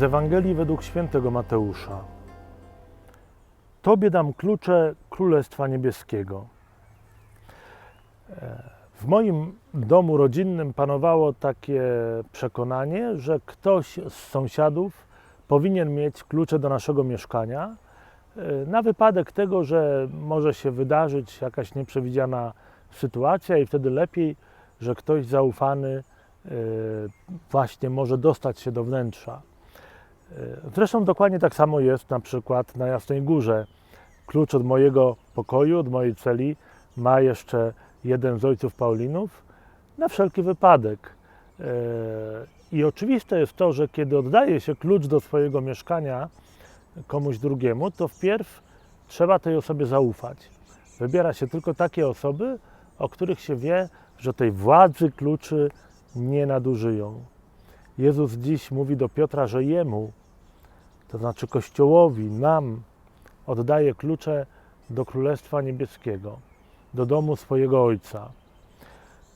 Z Ewangelii według świętego Mateusza. Tobie dam klucze Królestwa Niebieskiego. E, W moim domu rodzinnym panowało takie przekonanie, że ktoś z sąsiadów powinien mieć klucze do naszego mieszkania e, na wypadek tego, że może się wydarzyć jakaś nieprzewidziana sytuacja i wtedy lepiej, że ktoś zaufany e, właśnie może dostać się do wnętrza. E, Zresztą dokładnie tak samo jest na przykład na Jasnej Górze. Klucz od mojego pokoju, od mojej celi ma jeszcze jeden z ojców Paulinów na wszelki wypadek. E, I oczywiste jest to, że kiedy oddaje się klucz do swojego mieszkania komuś drugiemu, to wpierw trzeba tej osobie zaufać. Wybiera się tylko takie osoby, o których się wie, że tej władzy kluczy nie nadużyją. Jezus dziś mówi do Piotra, że jemu, to znaczy Kościołowi, nam, oddaje klucze do Królestwa Niebieskiego, do domu swojego Ojca.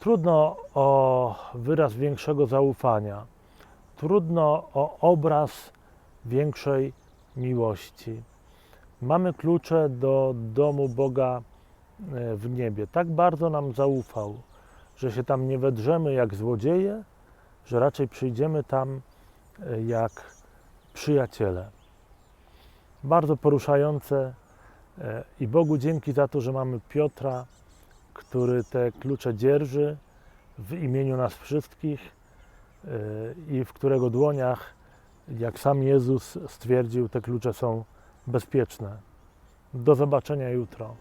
Trudno o wyraz większego zaufania, trudno o obraz większej miłości. Mamy klucze do domu Boga e, w niebie. Tak bardzo nam zaufał, że się tam nie wedrzemy jak złodzieje, że raczej przyjdziemy tam e, jak przyjaciele. Bardzo poruszające e, i Bogu dzięki za to, że mamy Piotra, który te klucze dzierży w imieniu nas wszystkich e, i w którego dłoniach, jak sam Jezus stwierdził, te klucze są bezpieczne. Do zobaczenia jutro.